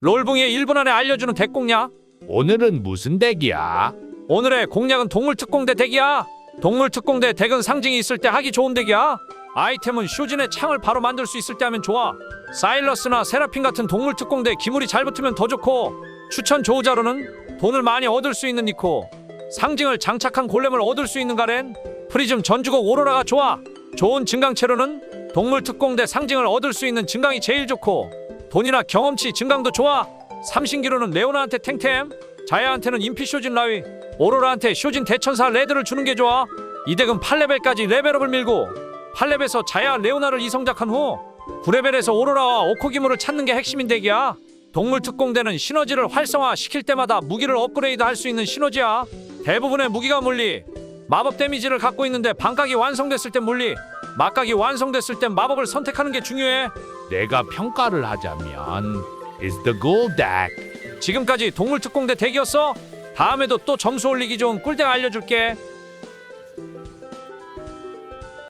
롤붕이의 1분 안에 알려주는 덱 공략 오늘은 무슨 덱이야? 오늘의 공략은 동물특공대 덱이야. 동물특공대 덱은 상징이 있을 때 하기 좋은 덱이야. 아이템은 쇼진의 창을 바로 만들 수 있을 때 하면 좋아. 사일러스나 세라핀 같은 동물특공대 기물이 잘 붙으면 더 좋고 추천 조우자로는 돈을 많이 얻을 수 있는 니코. 상징을 장착한 골렘을 얻을 수 있는 가렌. 프리즘 전주곡 오로라가 좋아. 좋은 증강체로는 동물특공대 상징을 얻을 수 있는 증강이 제일 좋고 돈이나 경험치 증강도 좋아. 삼신기로는 레오나한테 탱템 자야한테는 인피 쇼진 라위 오로라한테 쇼진 대천사 레드를 주는 게 좋아. 이 덱은 8레벨까지 레벨업을 밀고 8렙에서 자야 레오나를 이성작한 후 9레벨에서 오로라와 오코 기물을 찾는 게 핵심인 덱이야. 동물 특공대는 시너지를 활성화 시킬 때마다 무기를 업그레이드 할 수 있는 시너지야. 대부분의 무기가 물리 마법 데미지를 갖고 있는데 반각이 완성됐을 땐 물리 막각이 완성됐을 땐 마법을 선택하는 게 중요해. 내가 평가를 하자면 is the gold deck. 지금까지 동물 특공대 덱이었어? 다음에도 또 점수 올리기 좋은 꿀덱 알려줄게